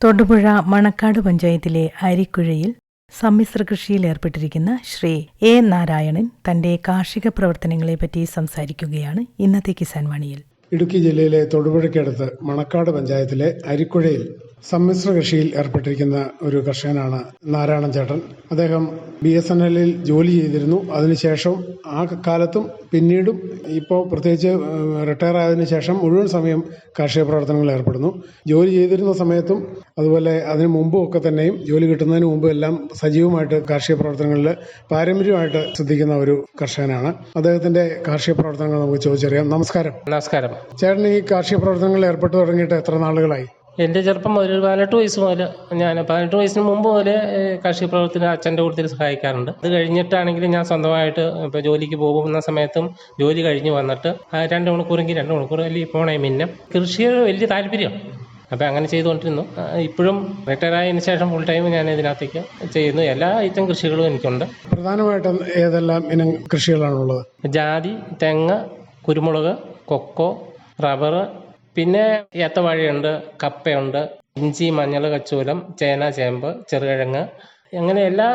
തൊടുപുഴ മണക്കാട് പഞ്ചായത്തിലെ അരിക്കുഴയിൽ സമ്മിശ്ര കൃഷിയിൽ ഏർപ്പെട്ടിരിക്കുന്ന ശ്രീ എ നാരായണൻ തന്റെ കാർഷിക പ്രവർത്തനങ്ങളെപ്പറ്റി സംസാരിക്കുകയാണ് ഇന്നത്തെ കിസാൻ വാണിയിൽ. ഇടുക്കി ജില്ലയിലെ തൊടുപുഴയ്ക്കടുത്ത് മണക്കാട് പഞ്ചായത്തിലെ അരിക്കുഴയിൽ സമ്മിശ്ര കൃഷിയിൽ ഏർപ്പെട്ടിരിക്കുന്ന ഒരു കർഷകനാണ് നാരായണൻ ചേട്ടൻ. അദ്ദേഹം ബി എസ് എൻ എല്ലിൽ ജോലി ചെയ്തിരുന്നു. അതിനുശേഷം ആ കാലത്തും പിന്നീടും ഇപ്പോൾ പ്രത്യേകിച്ച് റിട്ടയർ ആയതിനു ശേഷം മുഴുവൻ സമയം കാർഷിക പ്രവർത്തനങ്ങളിൽ ഏർപ്പെടുന്നു. ജോലി ചെയ്തിരുന്ന സമയത്തും അതുപോലെ അതിനു മുമ്പും ഒക്കെ തന്നെയും ജോലി കിട്ടുന്നതിന് മുമ്പ് എല്ലാം സജീവമായിട്ട് കാർഷിക പ്രവർത്തനങ്ങളിൽ പാരമ്പര്യമായിട്ട് ശ്രദ്ധിക്കുന്ന ഒരു കർഷകനാണ്. അദ്ദേഹത്തിന്റെ കാർഷിക പ്രവർത്തനങ്ങൾ നമുക്ക് ചോദിച്ചറിയാം. നമസ്കാരം. നമസ്കാരം. ചേട്ടൻ ഈ കാർഷിക പ്രവർത്തനങ്ങളിൽ ഏർപ്പെട്ടു തുടങ്ങിയിട്ട് എത്ര നാളുകളായി? എന്റെ ചെറുപ്പം മുതൽ ഒരു പതിനെട്ട് വയസ്സ് മുതൽ ഞാൻ പതിനെട്ട് വയസ്സിന് മുമ്പ് മുതൽ കാർഷിക പ്രവർത്തനം അച്ഛന്റെ കൂട്ടത്തിൽ സഹായിക്കാറുണ്ട്. അത് കഴിഞ്ഞിട്ടാണെങ്കിൽ ഞാൻ സ്വന്തമായിട്ട് ഇപ്പോൾ ജോലിക്ക് പോകുന്ന സമയത്തും ജോലി കഴിഞ്ഞ് വന്നിട്ട് ആ രണ്ട് മണിക്കൂറെങ്കിൽ രണ്ട് മണിക്കൂർ അല്ലെങ്കിൽ പോണേ മിന്നെ. കൃഷിയോട് വലിയ താല്പര്യമാണ് അപ്പോൾ അങ്ങനെ ചെയ്തുകൊണ്ടിരുന്നു. ഇപ്പോഴും റിട്ടയർ ആയതിനു ശേഷം ഫുൾ ടൈം ഞാൻ ഇതിനകത്തേക്ക് ചെയ്യുന്നു. എല്ലാ ഐറ്റം കൃഷികളും എനിക്കുണ്ട്. പ്രധാനമായിട്ടും ഏതെല്ലാം ഇനം കൃഷികളാണുള്ളത്? ജാതി തെങ്ങ് കുരുമുളക് കൊക്കോ റബ്ബർ പിന്നെ ഏത്തവാഴയുണ്ട് കപ്പയുണ്ട് ഇഞ്ചി മഞ്ഞൾ കച്ചോലം ചേന ചേമ്പ് ചെറുകിഴങ്ങ് അങ്ങനെ എല്ലാ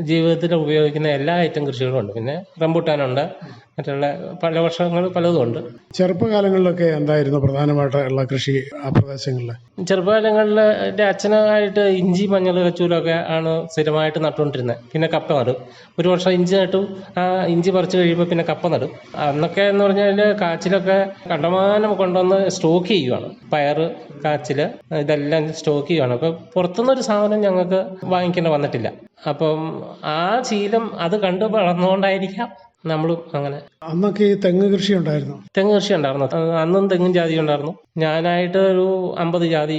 ജീവിതത്തിൽ ഉപയോഗിക്കുന്ന എല്ലാ ഐറ്റം കൃഷികളും ഉണ്ട്. പിന്നെ റംബൂട്ടാനുണ്ട് മറ്റുള്ള പല വർഷങ്ങൾ പലതും ഉണ്ട്. ചെറുപ്പകാലങ്ങളിലൊക്കെ എന്തായിരുന്നു പ്രധാനമായിട്ട് ഉള്ള കൃഷി ആ പ്രദേശങ്ങളിൽ? ചെറുപ്പകാലങ്ങളിൽ എന്റെ അച്ഛനായിട്ട് ഇഞ്ചി മഞ്ഞൾ കച്ചൂലൊക്കെ ആണ് സ്ഥിരമായിട്ട് നട്ടുകൊണ്ടിരുന്നത്. പിന്നെ കപ്പ നടും. ഒരു വർഷം ഇഞ്ചി നട്ടു. ആ ഇഞ്ചി പറിച്ചു കഴിയുമ്പോൾ പിന്നെ കപ്പ നടും. അന്നൊക്കെ എന്ന് പറഞ്ഞാൽ കാച്ചിലൊക്കെ കണ്ടമാനം കൊണ്ടുവന്ന് സ്റ്റോക്ക് ചെയ്യുവാണ്. പയർ കാച്ചിൽ ഇതെല്ലാം സ്റ്റോക്ക് ചെയ്യുവാണ്. അപ്പം പുറത്തുനിന്നൊരു സാധനം ഞങ്ങൾക്ക് വാങ്ങിക്കേണ്ടി വന്നിട്ടില്ല. അപ്പം ആ ശീലം അത് കണ്ടു വളർന്നുകൊണ്ടായിരിക്കാം നമ്മളും അങ്ങനെ. അന്നൊക്കെ ഈ തെങ്ങ് കൃഷി ഉണ്ടായിരുന്നു. തെങ്ങ് കൃഷി ഉണ്ടായിരുന്നു. അന്നും തെങ്ങും ജാതി ഉണ്ടായിരുന്നു. ഞാനായിട്ട് ഒരു അമ്പത് ജാതി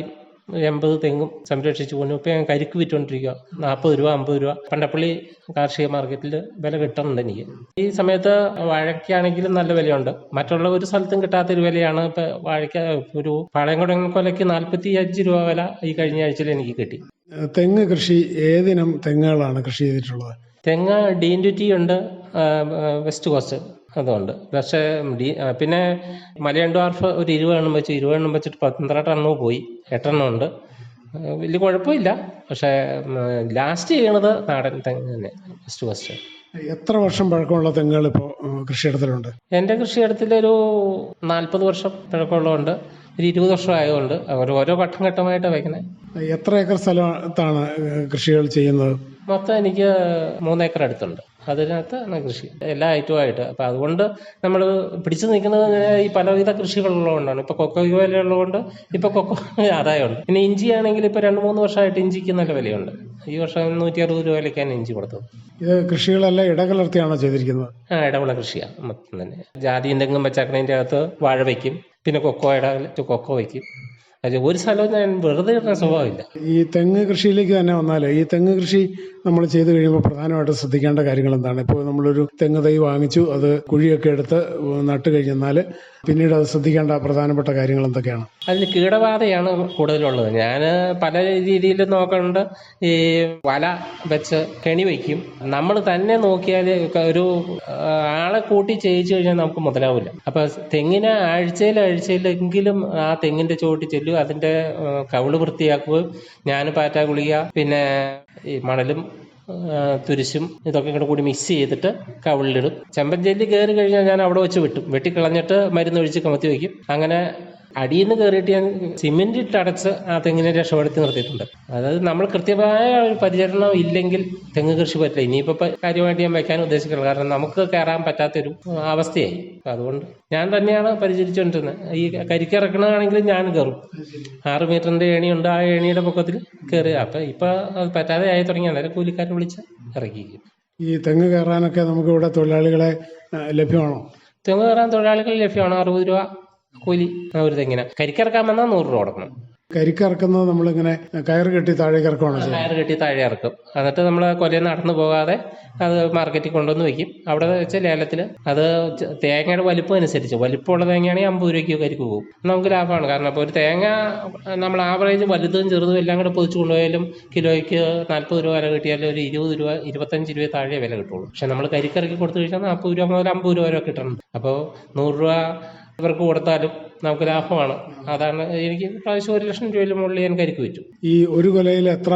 എൺപത് തെങ്ങും സംരക്ഷിച്ചു പോകുന്നു ഇപ്പം ഞാൻ കരിക്ക് വിറ്റുകൊണ്ടിരിക്കുക നാൽപ്പത് രൂപ അമ്പത് രൂപ. പണ്ടപ്പള്ളി കാർഷിക മാർക്കറ്റിൽ വില കിട്ടുന്നുണ്ട് എനിക്ക്. ഈ സമയത്ത് വാഴയ്ക്കാണെങ്കിലും നല്ല വിലയുണ്ട്. മറ്റുള്ള ഒരു സ്ഥലത്തും കിട്ടാത്ത ഒരു വിലയാണ് ഇപ്പം വാഴയ്ക്ക ഒരു പാളയംകുടം കൊലയ്ക്ക് നാൽപ്പത്തി അഞ്ച് രൂപ വില ഈ കഴിഞ്ഞ ആഴ്ചയിൽ എനിക്ക് കിട്ടി. തെങ്ങ് കൃഷി ഏതിനം തെങ്ങുകളാണ് കൃഷി ചെയ്തിട്ടുള്ളത്? തെങ്ങ് ഡീൻഡിറ്റി ഉണ്ട് വെസ്റ്റ് കോസ്റ്റ് അതുണ്ട്. പക്ഷേ പിന്നെ മലയൻ ഡ്വാർഫ് ഒരു ഇരുപതെണ്ണം വെച്ച് ഇരുപതെണ്ണം വെച്ചിട്ട് പന്ത്രണ്ട് എണ്ണവും പോയി. എട്ടെണ്ണം ഉണ്ട്. വലിയ കുഴപ്പമില്ല. പക്ഷേ ലാസ്റ്റ് ചെയ്യണത് നാടൻ തെങ്ങ് തന്നെ വെസ്റ്റ് കോസ്റ്റ് എത്ര വർഷം പഴക്കമുള്ള തെങ്ങുകൾ ഇപ്പോൾ കൃഷിയിടത്തിലുണ്ട്? എന്റെ കൃഷിയിടത്തിലൊരു നാൽപ്പത് വർഷം പഴക്കമുള്ളതുണ്ട്. ഒരു ഇരുപത് വർഷം ആയതുകൊണ്ട് അവർ ഓരോ ഘട്ടം ഘട്ടമായിട്ടാണ് വയ്ക്കുന്നത്. എത്ര ഏക്കർ സ്ഥലത്താണ് കൃഷികൾ ചെയ്യുന്നത്? മൊത്തം എനിക്ക് മൂന്നേക്കർ അടുത്തുണ്ട്. അതിനകത്ത് കൃഷി. എല്ലാ ഐറ്റവുമായിട്ട് അപ്പം അതുകൊണ്ട് നമ്മൾ പിടിച്ചു നിൽക്കുന്നത് ഈ പലവിധ കൃഷികളുള്ളതുകൊണ്ടാണ് ഇപ്പോൾ കൊക്കോ വില ഉള്ളതുകൊണ്ട് ഇപ്പോൾ കൊക്കോ ആദായമുണ്ട്. പിന്നെ ഇഞ്ചി ആണെങ്കിൽ ഇപ്പോൾ രണ്ട് മൂന്ന് വർഷമായിട്ട് ഇഞ്ചിക്ക് നല്ല വിലയുണ്ട്. ഈ വർഷം നൂറ്റി അറുപത് രൂപ വിലയ്ക്കാണ് ഇഞ്ചി കൊടുത്തത്. ഇത് കൃഷികളെല്ലാം ഇടകലർത്തിയാണോ ചെയ്തിരിക്കുന്നത്? ആ ഇടവിള കൃഷിയാണ് മൊത്തം തന്നെ. ജാതി എന്തെങ്കിലും വെച്ചാക്കണതിന്റെ അകത്ത് വാഴ വയ്ക്കും പിന്നെ കൊക്കോ ഇടാൻ കൊക്കോ വയ്ക്കും അത് ഒരു സ്ഥലവും ഞാൻ വെറുതെ ഇടുന്ന സ്വഭാവമില്ല. ഈ തെങ്ങ് കൃഷിയിലേക്ക് തന്നെ വന്നാൽ ഈ തെങ്ങ് കൃഷി നമ്മൾ ചെയ്തു കഴിയുമ്പോൾ പ്രധാനമായിട്ട് ശ്രദ്ധിക്കേണ്ട കാര്യങ്ങൾ എന്താണ്? ഇപ്പോൾ നമ്മളൊരു തെങ്ങ് തൈ വാങ്ങിച്ചു അത് കുഴിയൊക്കെ എടുത്ത് നട്ട് കഴിഞ്ഞെന്നാൽ പിന്നീട് അത് ശ്രദ്ധിക്കേണ്ട പ്രധാനപ്പെട്ട കാര്യങ്ങൾ എന്തൊക്കെയാണ്? അതിൽ കീടബാധയാണ് കൂടുതലുള്ളത്. ഞാൻ പല രീതിയിൽ നോക്കുന്നുണ്ട് ഈ വല വെച്ച് കെണി വയ്ക്കും. നമ്മൾ തന്നെ നോക്കിയാൽ ഒരു ആളെ കൂട്ടി ചെയ്യിച്ചു കഴിഞ്ഞാൽ നമുക്ക് മുതലാവില്ല. അപ്പം തെങ്ങിന് ആഴ്ചയിൽ ആഴ്ചയിലെങ്കിലും ആ തെങ്ങിന്റെ ചോട്ടി ചെല്ലും അതിന്റെ കവിൾ വൃത്തിയാക്കുകയും ഞാൻ പാറ്റ ഗുളിക പിന്നെ ഈ മണലും തുരിശും ഇതൊക്കെ ഇങ്ങോട്ട് കൂടി മിക്സ് ചെയ്തിട്ട് കവിളിലിടും. ചെമ്പൻ ജെല്ലി കയറി കഴിഞ്ഞാൽ ഞാൻ അവിടെ വെച്ച് വെട്ടും. വെട്ടിക്കളഞ്ഞിട്ട് മരുന്ന് ഒഴിച്ച് കമത്തി വയ്ക്കും. അങ്ങനെ അടിയിൽ നിന്ന് കയറിയിട്ട് ഞാൻ സിമെന്റ് ഇട്ട് അടച്ച് ആ തെങ്ങിനെ രക്ഷപ്പെടുത്തി നിർത്തിയിട്ടുണ്ട്. അതായത് നമ്മൾ കൃത്യമായ ഒരു പരിചരണം ഇല്ലെങ്കിൽ തെങ്ങ് കൃഷി പറ്റില്ല. ഇനിയിപ്പോൾ ഇപ്പം കാര്യമായിട്ട് ഞാൻ വെക്കാൻ ഉദ്ദേശിക്കുന്നത് കാരണം നമുക്ക് കയറാൻ പറ്റാത്തൊരു അവസ്ഥയായി. അതുകൊണ്ട് ഞാൻ തന്നെയാണ് പരിചരിച്ചുകൊണ്ടിരുന്നത് ഈ കരിക്കിറക്കണതാണെങ്കിലും ഞാൻ കയറും. ആറ് മീറ്ററിന്റെ ഏണിയുണ്ട്. ആ ഏണിയുടെ പൊക്കത്തിൽ കയറുക അപ്പം ഇപ്പം അത് പറ്റാതെ ആയി തുടങ്ങി അന്നേരം കൂലിക്കാരെ വിളിച്ച് ഇറക്കി ഈ തെങ്ങ് കയറാനൊക്കെ നമുക്ക് ഇവിടെ തൊഴിലാളികളെ ലഭ്യമാണോ? തെങ്ങ് കയറാൻ തൊഴിലാളികൾ ലഭ്യമാണ്. അറുപത് രൂപ കൂലി ഒരു തെങ്ങിന് കരിക്കിറക്കാൻ വന്നാൽ നൂറ് രൂപ കൊടുക്കണം. കരിക്കിറക്കുന്നത് നമ്മളിങ്ങനെ കയറ് കെട്ടി താഴേക്ക് ഇറക്കുവാണ് കയറ് കെട്ടി താഴെ ഇറക്കും. എന്നിട്ട് നമ്മൾ കൊല നടന്നു പോകാതെ അത് മാർക്കറ്റിൽ കൊണ്ടുവന്ന് വെക്കും. അവിടെ വെച്ച് ലേലത്തിൽ അത് തേങ്ങയുടെ വലിപ്പം അനുസരിച്ച് വലിപ്പമുള്ള തേങ്ങയാണെങ്കിൽ അമ്പത് രൂപയ്ക്ക് കരിക്ക് പോകും. നമുക്ക് ലാഭമാണ്. കാരണം അപ്പോൾ ഒരു തേങ്ങ നമ്മൾ ആവറേജ് വലുതും ചെറുതും എല്ലാം കൂടെ പൊതിച്ച് കൊണ്ടുപോയാലും കിലോയ്ക്ക് നാൽപ്പത് രൂപ വില കിട്ടിയാലും ഒരു ഇരുപത് രൂപ ഇരുപത്തഞ്ച് രൂപ താഴെ വില കിട്ടുള്ളൂ. പക്ഷെ നമ്മൾ കരിക്കിറക്കി കൊടുത്തു കഴിഞ്ഞാൽ നാൽപ്പത് രൂപ മുതൽ അമ്പത് രൂപ വരെ കിട്ടണം. അപ്പോൾ നൂറ് രൂപ ഇവർക്ക് കൊടുത്താലും നമുക്ക് ലാഭമാണ്. അതാണ് എനിക്ക് പ്രാവശ്യം ഒരു ലക്ഷം രൂപയിൽ മുകളിൽ ഞാൻ കരിക്ക് വെച്ചു. ഈ ഒരു കൊലയിൽ എത്ര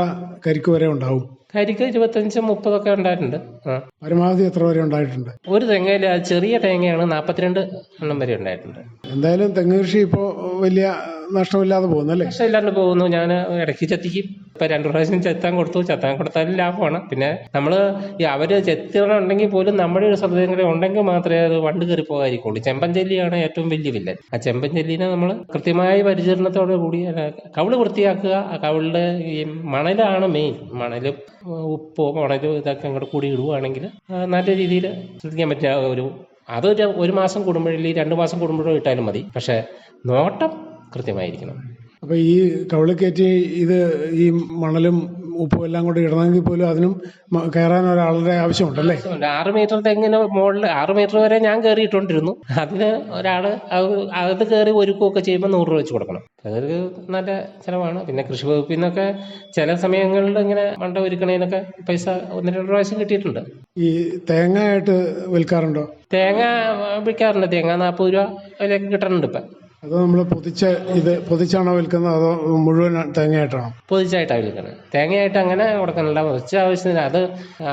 കരിക്ക് വരെ ഉണ്ടാവും? കരിക്ക് ഇരുപത്തഞ്ച് മുപ്പതൊക്കെ ഉണ്ടായിട്ടുണ്ട്. ആ. പരമാവധി എത്ര വരെ ഉണ്ടായിട്ടുണ്ട്? ഒരു തെങ്ങയിൽ ചെറിയ തേങ്ങയാണ് നാൽപ്പത്തിരണ്ട് എണ്ണം വരെ ഉണ്ടായിട്ടുണ്ട്. എന്തായാലും തെങ്ങ് കൃഷി ഇപ്പോൾ വലിയ നഷ്ടമില്ലാതെ പോകുന്നല്ലേ? നഷ്ടമില്ലാതെ പോകുന്നു. ഞാൻ ഇടയ്ക്ക് ചെത്തിക്കും. ഇപ്പൊ രണ്ടു പ്രാവശ്യം ചെത്താൻ കൊടുത്തു. ചെത്താൻ കൊടുത്താലും ലാഭമാണ്. പിന്നെ നമ്മൾ ഈ അവർ ചെത്തിടണമെങ്കിൽ പോലും നമ്മുടെ ഒരു ശ്രദ്ധയും ഉണ്ടെങ്കിൽ മാത്രമേ അത് വണ്ട് കയറി പോകാതിരിക്കുള്ളൂ. ചെമ്പൻ ചെല്ലിയാണ് ഏറ്റവും വലിയ വില്ലൻ. ആ ചെമ്പൻ ചെല്ലിനെ നമ്മൾ കൃത്യമായ പരിചരണത്തോടു കൂടി കവിൾ വൃത്തിയാക്കുക. ആ കവിളിന്റെ ഈ മണലാണ് മെയിൻ മണലും ഉപ്പോ മണലും ഇതൊക്കെ അങ്ങോട്ട് കൂടി ഇടുവാണെങ്കിൽ നല്ല രീതിയിൽ ശ്രദ്ധിക്കാൻ പറ്റിയ ഒരു അതൊരു ഒരു മാസം കൂടുമ്പോഴില്ല രണ്ട് മാസം കൂടുമ്പോഴോ ഇട്ടാലും മതി. പക്ഷെ നോട്ടം കൃത്യമായിരിക്കണം. അപ്പോൾ ഈ കവിളിക്കയറ്റി ഇത് ഈ മണലും ഉപ്പും എല്ലാം കൂടി ഇടണമെങ്കിൽ പോലും അതിനും കയറാൻ ഒരാളുടെ ആവശ്യമുണ്ടല്ലേ. ആറ് മീറ്റർ തെങ്ങിന് മുകളിൽ ആറ് മീറ്റർ വരെ ഞാൻ കയറിയിട്ടുണ്ടിരുന്നു അതിന് ഒരാൾ അത് കയറി ഒരുക്കുകയൊക്കെ ചെയ്യുമ്പോൾ നൂറ് രൂപ വെച്ച് കൊടുക്കണം. അതൊരു നല്ല ചിലവാണ്. പിന്നെ കൃഷി വകുപ്പിൽ നിന്നൊക്കെ ചില സമയങ്ങളിൽ ഇങ്ങനെ മണ്ട ഒരുക്കണേനൊക്കെ പൈസ ഒന്ന് രണ്ട് പ്രാവശ്യം കിട്ടിയിട്ടുണ്ട്. ഈ തേങ്ങ ആയിട്ട് വിൽക്കാറുണ്ടോ? തേങ്ങ വിൽക്കാറുണ്ട്. തേങ്ങ നാൽപ്പത് രൂപ അതിലേക്ക് കിട്ടുന്നുണ്ട് ഇപ്പം. അതോ നമ്മൾ പൊതിച്ച ഇത് പൊതിച്ചാണോ വിൽക്കുന്നത്? അതോ മുഴുവൻ തേങ്ങയായിട്ടാണോ? പൊതിച്ചായിട്ടാണ് വിൽക്കുന്നത്. തേങ്ങയായിട്ട് അങ്ങനെ കൊടുക്കുന്നില്ല പൊതിച്ച ആവശ്യത്തിന് അത്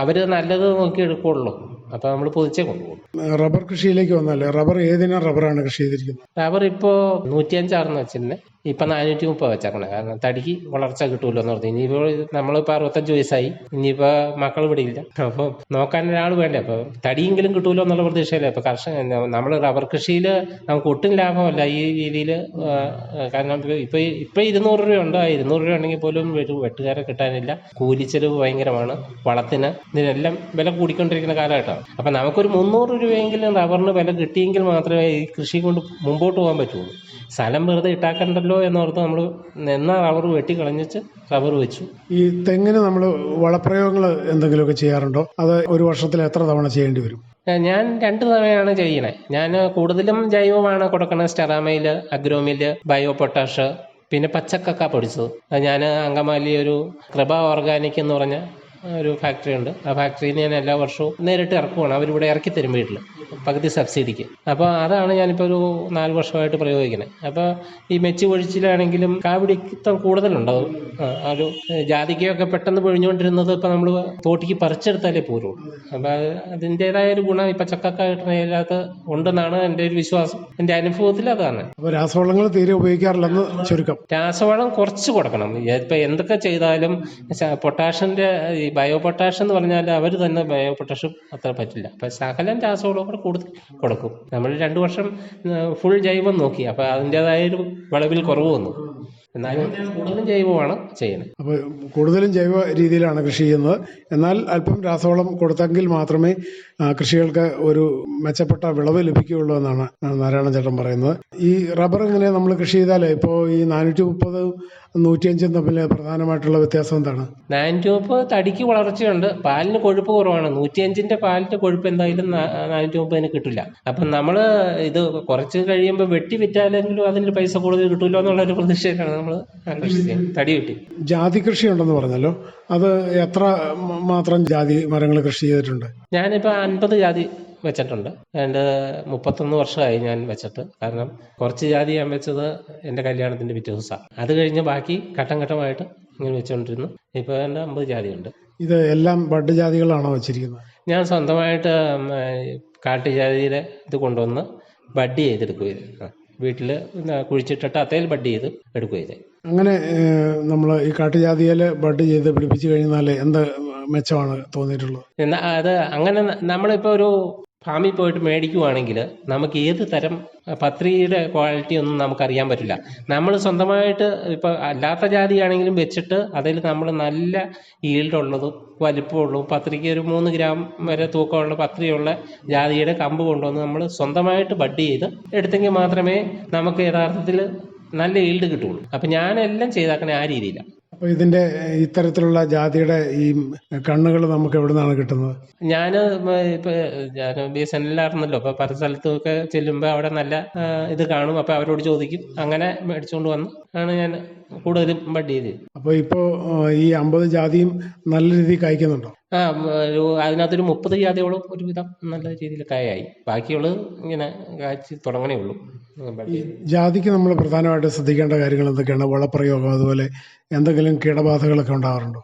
അവർ നല്ലത് നോക്കി എടുക്കുള്ളൂ. അപ്പോൾ നമ്മൾ പൊതിച്ചേ കൊണ്ടുപോകും. റബ്ബർ കൃഷിയിലേക്ക് വന്നല്ലേ റബ്ബർ ഏതിനം റബ്ബറാണ് കൃഷി ചെയ്തിരിക്കുന്നത്? റബ്ബർ ഇപ്പോൾ നൂറ്റിയഞ്ചാണെന്ന് വെച്ചിരുന്നത് ഇപ്പം നാനൂറ്റി മുപ്പത് വെച്ചേക്കണേ. കാരണം തടിക്ക് വളർച്ച കിട്ടൂല്ലോ എന്ന് പറഞ്ഞു. ഇനിയിപ്പോൾ നമ്മളിപ്പോൾ അറുപത്തഞ്ച് വയസ്സായി. ഇനിയിപ്പോൾ മക്കൾ ഇവിടെ ഇല്ല അപ്പോൾ നോക്കാൻ ഒരാൾ വേണ്ടേ? അപ്പോൾ തടിയെങ്കിലും കിട്ടൂലോ എന്നുള്ള പ്രതീക്ഷയില്ല ഇപ്പോൾ കർഷക നമ്മൾ റബ്ബർ കൃഷിയിൽ നമുക്ക് ഒട്ടും ലാഭമല്ല ഈ രീതിയിൽ കാരണം ഇപ്പോൾ ഇപ്പോൾ ഇരുന്നൂറ് രൂപയുണ്ട്. ആ ഇരുന്നൂറ് രൂപ ഉണ്ടെങ്കിൽ പോലും വെട്ട് വെട്ടുകാരെ കിട്ടാനില്ല. കൂലിച്ചെലവ് ഭയങ്കരമാണ്. വളത്തിന് ഇതിനെല്ലാം വില കൂടിക്കൊണ്ടിരിക്കുന്ന കാലഘട്ടമാണ് അപ്പം നമുക്കൊരു മുന്നൂറ് രൂപയെങ്കിലും റബ്ബറിന് വില കിട്ടിയെങ്കിൽ മാത്രമേ ഈ കൃഷി കൊണ്ട് മുമ്പോട്ട് പോകാൻ പറ്റുള്ളൂ. സ്ഥലം വെറുതെ ഇട്ടാക്കണ്ടല്ലോ എന്നോർത്ത് നമ്മൾ നിന്ന റബ്ബർ വെട്ടി കളഞ്ഞിച്ച് റബ്ബർ വെച്ചു. ഈ തെങ്ങിന് നമ്മൾ വളപ്രയോഗങ്ങൾ എന്തെങ്കിലുമൊക്കെ ചെയ്യാറുണ്ടോ? അത് ഒരു വർഷത്തിൽ എത്ര തവണ ചെയ്യേണ്ടി വരും? ഞാൻ രണ്ട് തവണയാണ് ചെയ്യണേ. ഞാൻ കൂടുതലും ജൈവമാണ് കൊടുക്കണത് സ്റ്റെറാമൈൽ അഗ്രോമിൽ ബയോ പൊട്ടാഷ് പിന്നെ പച്ചക്കക്ക പൊടിച്ചത്. ഞാൻ അങ്കമാലി ഒരു കൃപ ഓർഗാനിക് എന്ന് പറഞ്ഞ ഒരു ഫാക്ടറി ഉണ്ട്. ആ ഫാക്ടറിയിൽ ഞാൻ എല്ലാ വർഷവും നേരിട്ട് ഇറക്കുവാണ്. അവരിവിടെ ഇറക്കി തരും വീട്ടിൽ പകുതി സബ്സിഡിക്ക്. അപ്പോൾ അതാണ് ഞാനിപ്പോൾ ഒരു നാല് വർഷമായിട്ട് പ്രയോഗിക്കുന്നത് അപ്പോൾ ഈ മെച്ചു പൊഴിച്ചിലാണെങ്കിലും കാവിടിത്തം കൂടുതലുണ്ടാവും ഒരു ജാതിക്കയൊക്കെ പെട്ടെന്ന് പൊഴിഞ്ഞുകൊണ്ടിരുന്നത് ഇപ്പോൾ നമ്മൾ തോട്ടിക്ക് പറിച്ചെടുത്താലേ പോരുള്ളൂ അപ്പോൾ അത് അതിന്റെതായ ഒരു ഗുണം ഇപ്പം ചക്കക്ക കിട്ടുന്നതിനകത്ത് ഉണ്ടെന്നാണ് എന്റെ ഒരു വിശ്വാസം. എന്റെ അനുഭവത്തിൽ അതാണ്. അപ്പോൾ രാസവളങ്ങൾ തീരെ ഉപയോഗിക്കാറില്ലെന്ന് ചുരുക്കം. രാസവളം കുറച്ച് കൊടുക്കണം. ഇപ്പം എന്തൊക്കെ ചെയ്താലും ശ- ഈ ബയോ പൊട്ടാഷ് എന്ന് പറഞ്ഞാൽ അവർ തന്നെ ബയോ പൊട്ടാഷ് അത്ര പറ്റില്ല. അപ്പം ശകലം രാസവളം കൂടെ കൂടുതൽ കൊടുക്കും. നമ്മൾ രണ്ടു വർഷം ഫുൾ ജൈവം നോക്കി. അപ്പൊ അതിന്റെതായ ഒരു വിളവിൽ കുറവ് വന്നു. എന്നാലും കൂടുതലും ജൈവമാണ് ചെയ്യുന്നത്. അപ്പോൾ കൂടുതലും ജൈവ രീതിയിലാണ് കൃഷി ചെയ്യുന്നത്. എന്നാൽ അല്പം രാസവളം കൊടുത്തെങ്കിൽ മാത്രമേ കൃഷികൾക്ക് ഒരു മെച്ചപ്പെട്ട വിളവ് ലഭിക്കുകയുള്ളൂ എന്നാണ് നാരായണ ചേട്ടൻ പറയുന്നത്. ഈ റബ്ബർ ഇങ്ങനെ നമ്മൾ കൃഷി ചെയ്താലേ? ഇപ്പോൾ ഈ നാനൂറ്റി മുപ്പത് നൂറ്റിയഞ്ചും തമ്മിൽ പ്രധാനമായിട്ടുള്ള വ്യത്യാസം എന്താണ്? നാനൂറ്റി മുപ്പത് തടിക്ക് വളർച്ചയുണ്ട്. പാലിന് കൊഴുപ്പ് കുറവാണ്. നൂറ്റിയഞ്ചിന്റെ പാലിന്റെ കൊഴുപ്പ് എന്തായാലും നാ- അതിന് മുപ്പതിന് കിട്ടില്ല. അപ്പം നമ്മൾ ഇത് കുറച്ച് കഴിയുമ്പോൾ വെട്ടി വിറ്റാലെങ്കിലും അതിന് പൈസ കൂടുതൽ കിട്ടുമല്ലോ എന്നുള്ള ഒരു പ്രതീക്ഷയിലാണ് നമ്മൾ തടി കിട്ടി ജാതി കൃഷി ഉണ്ടെന്ന് പറഞ്ഞല്ലോ. അത് എത്ര മാത്രം ജാതി മരങ്ങൾ കൃഷി ചെയ്തിട്ടുണ്ട്? ഞാനിപ്പോൾ അൻപത് ജാതി വെച്ചിട്ടുണ്ട്. എന്റെ മുപ്പത്തൊന്ന് വർഷമായി ഞാൻ വെച്ചിട്ട്. കാരണം കുറച്ച് ജാതി ഞാൻ വെച്ചത് എന്റെ കല്യാണത്തിന്റെ പിറ്റേ ദിവസമാണ് അത് കഴിഞ്ഞ് ബാക്കി ഘട്ടം ഘട്ടമായിട്ട് ഇങ്ങനെ വെച്ചുകൊണ്ടിരുന്നു. ഇപ്പോൾ എന്റെ അമ്പത് ജാതിയുണ്ട്. ഇത് എല്ലാം ബഡ് ജാതികളാണോ വെച്ചിരിക്കുന്നത്? ഞാൻ സ്വന്തമായിട്ട് കാട്ടുജാതിയുടെ ഇത് കൊണ്ടുവന്ന് ബഡ് ചെയ്തെടുക്കുകയായിരുന്നു. വീട്ടിൽ കുഴിച്ചിട്ടിട്ട് അതേൽ ബഡ് ചെയ്ത് എടുക്കുകയത് അങ്ങനെ നമ്മൾ ഈ കാട്ടുജാതിയിൽ ബഡ് ചെയ്ത് പിടിപ്പിച്ചു കഴിഞ്ഞാൽ എന്ത് മെച്ചമാണ് തോന്നിയിട്ടുള്ളത്? എന്നാ അത് അങ്ങനെ നമ്മളിപ്പോൾ ഒരു ഫാമിൽ പോയിട്ട് മേടിക്കുവാണെങ്കിൽ നമുക്ക് ഏത് തരം പത്രിയുടെ ക്വാളിറ്റി ഒന്നും നമുക്കറിയാൻ പറ്റില്ല. നമ്മൾ സ്വന്തമായിട്ട് ഇപ്പോൾ അല്ലാത്ത ജാതിയാണെങ്കിലും വെച്ചിട്ട് അതിൽ നമ്മൾ നല്ല ഈൽഡുള്ളതും വലിപ്പമുള്ളതും പത്രിക ഒരു മൂന്ന് ഗ്രാം വരെ തൂക്കമുള്ള പത്രിയുള്ള ജാതിയുടെ കമ്പ് കൊണ്ടുവന്ന് നമ്മൾ സ്വന്തമായിട്ട് ബഡ് ചെയ്ത് എടുത്തെങ്കിൽ മാത്രമേ നമുക്ക് യഥാർത്ഥത്തിൽ നല്ല ഈൽഡ് കിട്ടുള്ളൂ അപ്പം ഞാനെല്ലാം ചെയ്താക്കണേ ആ രീതിയിലാണ്. അപ്പോൾ ഇതിന്റെ ഇത്തരത്തിലുള്ള ജാതിയുടെ ഈ കണ്ണുകൾ നമുക്ക് എവിടെ നിന്നാണ് കിട്ടുന്നത് ഞാൻ ഇപ്പൊ ഞാൻ ബി എസ് എൻ എല്ലായിരുന്നല്ലോ അപ്പൊ പല സ്ഥലത്തുമൊക്കെ ചെല്ലുമ്പോൾ അവിടെ നല്ല ഇത് കാണും. അപ്പൊ അവരോട് ചോദിക്കും. അങ്ങനെ മേടിച്ചുകൊണ്ട് വന്ന്. ആണ് ഞാൻ കൂടുതലും ബഡ് ചെയ്ത് അപ്പോൾ ഇപ്പോൾ ഈ അമ്പത് ജാതിയും നല്ല രീതിയിൽ കായ്ക്കുന്നുണ്ടോ? ആ ഒരു അതിനകത്തൊരു മുപ്പത് ജാതിയോളം ഒരുവിധം നല്ല രീതിയിൽ കായായി. ബാക്കിയുള്ളത് ഇങ്ങനെ കായ്ച്ച് തുടങ്ങണേ ഉള്ളൂ. ജാതിക്ക് നമ്മൾ പ്രധാനമായിട്ട് ശ്രദ്ധിക്കേണ്ട കാര്യങ്ങൾ എന്തൊക്കെയാണ്? വളപ്രയോഗം അതുപോലെ എന്തെങ്കിലും കീടബാധകളൊക്കെ ഉണ്ടാവാറുണ്ടോ?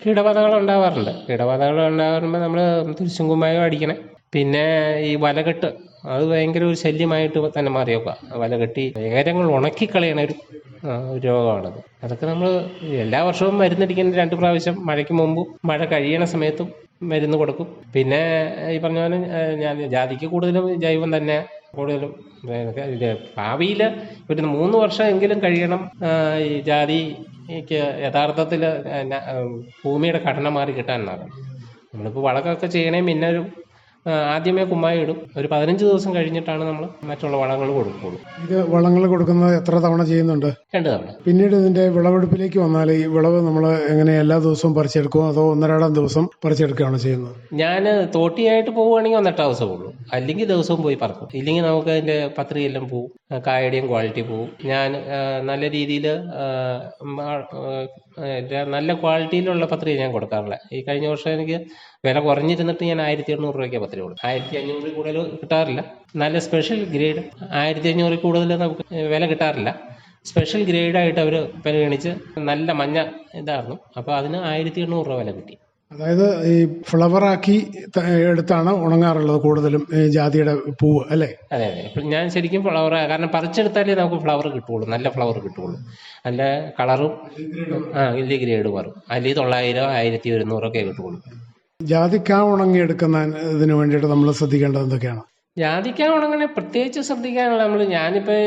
കീടബാധകൾ ഉണ്ടാവാറുണ്ട്. കീടബാധകൾ ഉണ്ടാകുമ്പോൾ നമ്മൾ തുരിശും കുമ്മായം അടിക്കണേ. പിന്നെ ഈ വലകെട്ട് അത് ഭയങ്കര ഒരു ശല്യമായിട്ട് തന്നെ മാറിയേക്കുക വല കെട്ടി ഉണക്കിക്കളയണ ഒരു രോഗമാണത്. അതൊക്കെ നമ്മൾ എല്ലാ വർഷവും മരുന്നടിക്കുന്ന രണ്ട് പ്രാവശ്യം മഴയ്ക്ക് മുമ്പ് മഴ കഴിയണ സമയത്തും മരുന്ന് കൊടുക്കും. പിന്നെ ഈ പറഞ്ഞ പോലെ ഞാൻ ജാതിക്ക് കൂടുതലും ജൈവം തന്നെ കൂടുതലും ഭാവിയിൽ ഒരു മൂന്ന് വർഷം എങ്കിലും കഴിയണം ഈ ജാതി യഥാർത്ഥത്തിൽ ഭൂമിയുടെ ഘടന മാറി കിട്ടാൻ എന്നാണ്. നമ്മളിപ്പോൾ വളമൊക്കെ ചെയ്യണേ പിന്നെ ഒരു ആദ്യമേ കുമ്മായി ഇടും. ഒരു പതിനഞ്ച് ദിവസം കഴിഞ്ഞിട്ടാണ് നമ്മൾ മറ്റുള്ള വളങ്ങൾ കൊടുക്കുള്ളൂ ഇത് വളങ്ങൾ കൊടുക്കുന്നത് എത്ര തവണ ചെയ്യുന്നുണ്ട്? രണ്ട് തവണ. പിന്നീട് ഇതിന്റെ വിളവെടുപ്പിലേക്ക് വന്നാൽ ഈ വിളവ് നമ്മൾ എങ്ങനെ എല്ലാ ദിവസവും പറിച്ചെടുക്കുമോ അതോ ഒന്നരാടം ദിവസം പറിച്ചെടുക്കുകയാണോ ചെയ്യുന്നത്? ഞാൻ തോട്ടിയായിട്ട് പോവുകയാണെങ്കിൽ ഒന്നെട്ടാം ദിവസം ഉള്ളൂ. അല്ലെങ്കിൽ ദിവസവും പോയി പറക്കും. ഇല്ലെങ്കിൽ നമുക്ക് അതിന്റെ പത്രികയെല്ലാം പോവും. കായടിയും കായയുടെയും ക്വാളിറ്റി പോവും. ഞാൻ നല്ല രീതിയിൽ നല്ല ക്വാളിറ്റിയിലുള്ള പത്രിക ഞാൻ കൊടുക്കാറില്ല. ഈ കഴിഞ്ഞ വർഷം എനിക്ക് വില കുറഞ്ഞിരുന്നിട്ട് ഞാൻ ആയിരത്തി എണ്ണൂറ് രൂപയ്ക്ക് പത്രിക കൊടുക്കും ആയിരത്തി അഞ്ഞൂറിൽ കൂടുതൽ കിട്ടാറില്ല. നല്ല സ്പെഷ്യൽ ഗ്രേഡ് ആയിരത്തി അഞ്ഞൂറിൽ കൂടുതൽ നമുക്ക് വില കിട്ടാറില്ല. സ്പെഷ്യൽ ഗ്രേഡായിട്ട് അവർ പരിഗണിച്ച് നല്ല മഞ്ഞ ഇതായിരുന്നു. അപ്പോൾ അതിന് ആയിരത്തി എണ്ണൂറ് രൂപ വില കിട്ടി. അതായത് ഈ ഫ്ലവറാക്കി എടുത്താണ് ഉണങ്ങാറുള്ളത് കൂടുതലും ജാതിയുടെ പൂവ് അല്ലേ? അതെ അതെ. ഇപ്പം ഞാൻ ശരിക്കും ഫ്ലവർ കാരണം പറിച്ചെടുത്താലേ നമുക്ക് ഫ്ലവർ കിട്ടുള്ളൂ നല്ല ഫ്ലവർ കിട്ടുള്ളൂ. നല്ല കളറും ആ വലിയ ഗ്രേഡ് മാറും അല്ലെങ്കിൽ തൊള്ളായിരം ആയിരത്തി ഒരുന്നൂറൊക്കെ കിട്ടുള്ളൂ. ജാതിക്ക ഉണങ്ങിയെടുക്കുന്ന ഇതിന് വേണ്ടിയിട്ട് നമ്മൾ ശ്രദ്ധിക്കേണ്ടത് എന്തൊക്കെയാണ്? ജാതിക്ക ഉണങ്ങണേ പ്രത്യേകിച്ച് ശ്രദ്ധിക്കാനുള്ള നമ്മൾ ഞാനിപ്പോൾ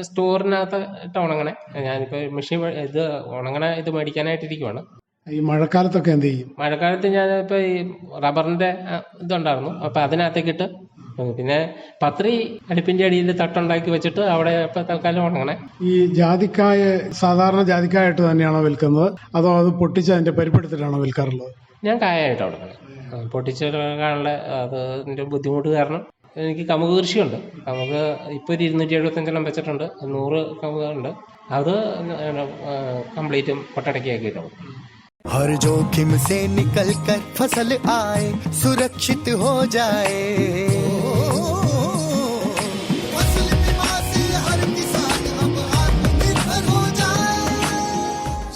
സ്റ്റോറിനകത്ത് ഉണങ്ങണേ. ഞാനിപ്പോൾ മെഷീൻ ഇത് ഉണങ്ങണ ഇത് മേടിക്കാനായിട്ടിരിക്കുവാണ്. ഈ മഴക്കാലത്തൊക്കെ എന്ത് ചെയ്യും? മഴക്കാലത്ത് ഞാനിപ്പോൾ ഈ റബ്ബറിന്റെ ആ, ഇതുണ്ടായിരുന്നു. അപ്പോൾ അതിനകത്തേക്കിട്ട് ഇട്ട് പിന്നെ പത്രി അടുപ്പിന്റെ അടിയിൽ തട്ടുണ്ടാക്കി വെച്ചിട്ട് അവിടെ തൽക്കാലം ഉണങ്ങണേ. ഈ ജാതിക്കായ സാധാരണ ജാതിക്കായിട്ട് തന്നെയാണോ വിൽക്കുന്നത്? അതോ അത് പൊട്ടിച്ച് അതിന്റെ പരിപ്പെടുത്തിട്ടാണോ വിൽക്കാറുള്ളത്? ഞാൻ കായായിട്ട് കൊടുക്കണം പൊട്ടിച്ചെടുക്കാനുള്ള അത് അതിൻ്റെ ബുദ്ധിമുട്ട് കാരണം എനിക്ക് കമുക് കൃഷിയുണ്ട് കമുക് ഇപ്പോൾ ഒരു ഇരുന്നൂറ്റി എഴുപത്തഞ്ചെണ്ണം വെച്ചിട്ടുണ്ട് നൂറ് കമുക് ഉണ്ട് അത് കംപ്ലീറ്റും പൊട്ടടക്കിയാക്കിയിട്ടുണ്ട് हर जोखिम से निकल कर फसल आए सुरक्षित हो जाए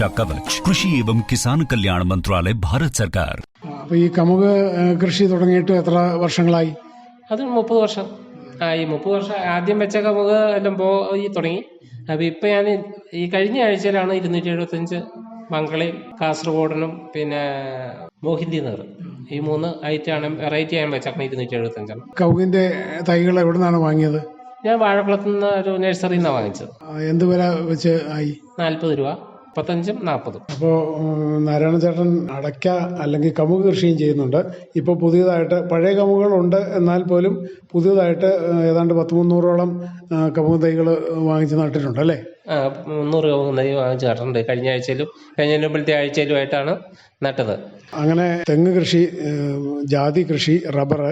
സുരക്ഷാ കവച്. കൃഷി ഏവം കിസാൻ കല്യാണ മന്ത്രാലയ ഭാരത് സർക്കാർ. അപ്പൊ ഈ കമുക് കൃഷി തുടങ്ങിയിട്ട് എത്ര വർഷങ്ങളായി? അത് മുപ്പത് വർഷം. ഈ മുപ്പത് വർഷം ആദ്യം വെച്ച കമുക് എല്ലാം പോയി തുടങ്ങി. അപ്പൊ ഇപ്പൊ ഞാൻ ഈ കഴിഞ്ഞ ആഴ്ചയിലാണ് ഇരുന്നൂറ്റി എഴുപത്തഞ്ച് മംഗളയും കാസർഗോഡിനും പിന്നെ മോഹിന്ദി നഗർ. ഈ മൂന്ന് ഐറ്റം ആണ് വെറൈറ്റി ആണ് വെച്ചാൽ ഇരുന്നൂറ്റി എഴുപത്തഞ്ചാണ് കൗകിന്റെ തൈകൾ എവിടുന്നാണ് വാങ്ങിയത്? ഞാൻ വാഴക്കുളത്ത് നിന്ന് ഒരു നഴ്സറിന്നാണ് വാങ്ങിച്ചത്. എന്ത് വില വെച്ച് ആയി? നാല്പത് രൂപ. മുപ്പത്തഞ്ചും നാൽപ്പതും. അപ്പോൾ നാരായണ ചേട്ടൻ അടയ്ക്ക അല്ലെങ്കിൽ കമുക് കൃഷിയും ചെയ്യുന്നുണ്ട്. ഇപ്പോൾ പുതിയതായിട്ട് പഴയ കമുകുകളുണ്ട് എന്നാൽ പോലും പുതിയതായിട്ട് ഏതാണ്ട് പത്ത് മുന്നൂറോളം കമുക് തൈകൾ വാങ്ങിച്ച് നട്ടിട്ടുണ്ട് അല്ലേ? ആ മുന്നൂറ് കമുക് തൈ വാങ്ങിച്ച് നട്ടിട്ടുണ്ട്. കഴിഞ്ഞ ആഴ്ചയിലും കഴിഞ്ഞ മുമ്പത്തെ ആഴ്ചയിലുമായിട്ടാണ് നട്ടത്. അങ്ങനെ തെങ്ങ് കൃഷി ജാതി കൃഷി റബ്ബർ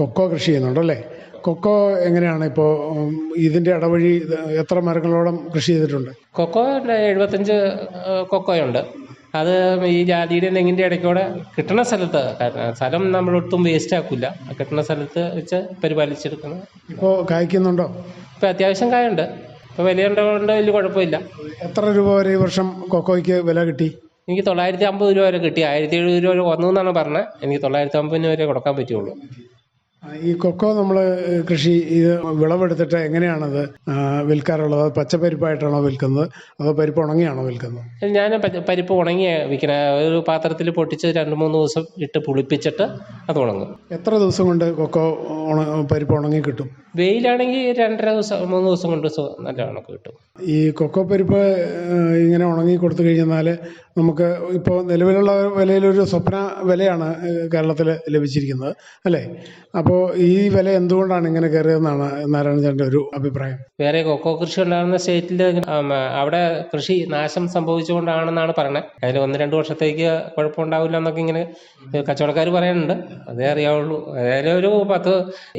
കൊക്കോ കൃഷി ചെയ്യുന്നുണ്ടല്ലേ കൊക്കോ എങ്ങനെയാണ് ഇപ്പോൾ ഇതിന്റെ ഇതിന്റെ ഇടവഴി എത്ര മരങ്ങളോളം കൃഷി ചെയ്തിട്ടുണ്ട്? കൊക്കോ എഴുപത്തഞ്ച് കൊക്കോയുണ്ട്. അത് ഈ ജാതിയുടെ തെങ്ങിന്റെ ഇടയ്ക്കൂടെ കിട്ടുന്ന സ്ഥലത്ത് സ്ഥലം നമ്മൾ ഒട്ടും വേസ്റ്റ് ആക്കില്ല കിട്ടുന്ന സ്ഥലത്ത് വെച്ച് പരിപാലിച്ചെടുക്കണം. ഇപ്പോൾ കായ്ക്കുന്നുണ്ടോ? ഇപ്പോൾ അത്യാവശ്യം കായുണ്ട്. ഇപ്പോൾ വിലയുണ്ടതുകൊണ്ട് വലിയ കുഴപ്പമില്ല. എത്ര രൂപ വരെ ഈ വർഷം കൊക്കോയ്ക്ക് വില കിട്ടി? എനിക്ക് തൊള്ളായിരത്തി അമ്പത് രൂപ വരെ കിട്ടി. ആയിരത്തി എഴുപത് രൂപ വരെ വന്നു എന്നാണ് പറഞ്ഞത്. എനിക്ക് തൊള്ളായിരത്തി അമ്പതിന് വരെ കൊടുക്കാൻ പറ്റുള്ളൂ. ഈ കൊക്കോ നമ്മൾ കൃഷി ഇത് വിളവെടുത്തിട്ട് എങ്ങനെയാണത് വിൽക്കാറുള്ളത്? അത് പച്ചപ്പരിപ്പായിട്ടാണോ വിൽക്കുന്നത്? അതോ പരിപ്പ് ഉണങ്ങിയാണോ വിൽക്കുന്നത്? ഞാൻ പരിപ്പ് ഉണങ്ങിയ വിൽക്കണ. ഒരു പാത്രത്തിൽ പൊട്ടിച്ച് രണ്ട് മൂന്ന് ദിവസം ഇട്ട് പുളിപ്പിച്ചിട്ട് അത് ഉണങ്ങും. എത്ര ദിവസം കൊണ്ട് കൊക്കോ പരിപ്പ് ഉണങ്ങി കിട്ടും? വെയിലാണെങ്കിൽ രണ്ടര ദിവസം മൂന്ന് ദിവസം കൊണ്ട് നല്ല ഉണക്ക് കിട്ടും. ഈ കൊക്കോ പരിപ്പ് ഇങ്ങനെ ഉണങ്ങി കൊടുത്തു കഴിഞ്ഞാൽ നമുക്ക് ഇപ്പോൾ നിലവിലുള്ള വിലയിലൊരു സ്വപ്ന വിലയാണ് കേരളത്തിൽ ലഭിച്ചിരിക്കുന്നത് അല്ലേ? അപ്പോൾ ഈ വില എന്തുകൊണ്ടാണ് ഇങ്ങനെ കയറിയതെന്നാണ് നാരായണ ചേട്ടന്റെ ഒരു അഭിപ്രായം? വേറെ കൊക്കോ കൃഷി ഉണ്ടാകുന്ന സ്റ്റേറ്റിൽ അവിടെ കൃഷി നാശം സംഭവിച്ചുകൊണ്ടാണെന്നാണ് പറയുന്നത് അതിൽ ഒന്ന് രണ്ട് വർഷത്തേക്ക് കുഴപ്പമുണ്ടാവില്ല എന്നൊക്കെ ഇങ്ങനെ കച്ചവടക്കാർ പറയുന്നുണ്ട്. അതേ അറിയാവുള്ളൂ. അതായത് ഒരു പത്ത്